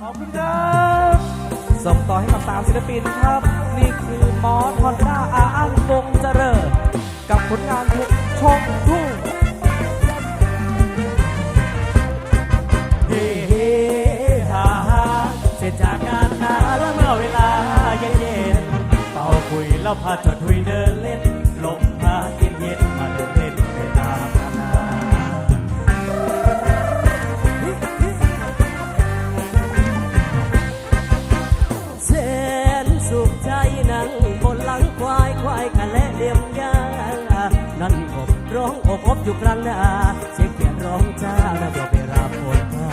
ขอบคุณครับส่งต่อให้กับสามศิลปินครับ นี่คือหมอทอนด้าอาอันวงเจริญ กับผลงานเพลงชมทุ่งเฮ้เฮ้ฮ่าฮ่าเสร็จจากงานนาแล้วเมื่อเวลาเย็นเย็นๆเป่าคุยแล้วพาจดคุยเดิน ร้องอกอบอยู่กลางนาเสียงเขียนร้องจ้าแล้วก็ไปรับฝนมา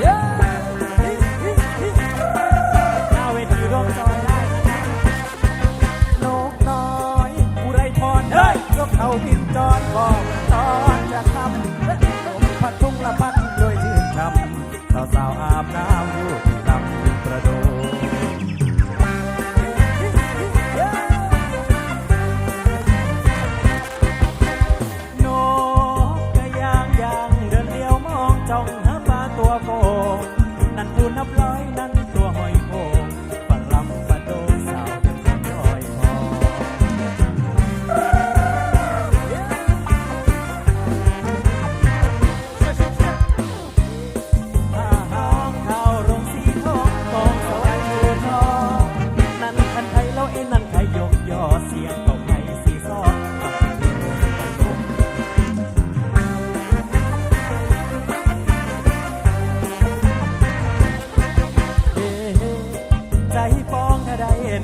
หน้าเวทีร่มจอยได้นะครับนกน้อยอุไรพรเฮ้ยยกเขาบินจอดบอก จ้องหาปลาตัวโก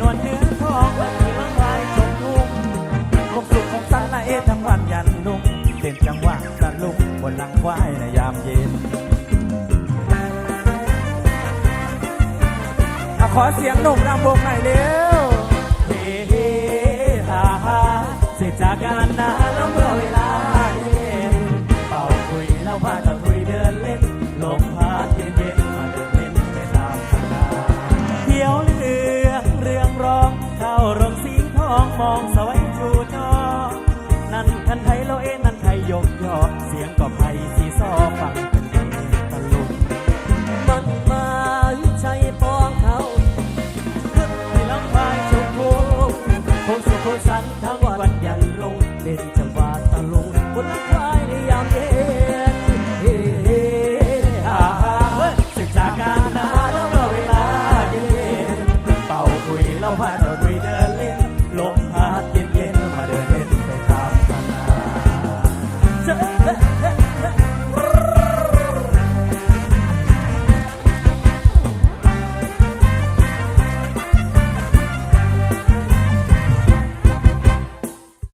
นวลเนื้อทองและเนื้อลายชมนุ่มคงสุขคงสันละเอทั้งวันยันนุ่งเต้นจังหวะตะลุกบนหลังควายในยามเย็นขอเสียงหนุ่มรำวงหน่อยเร็วเฮ้ฮ่าฮ่าเสร็จจากการนานแล้วเมื่อ องมองสวย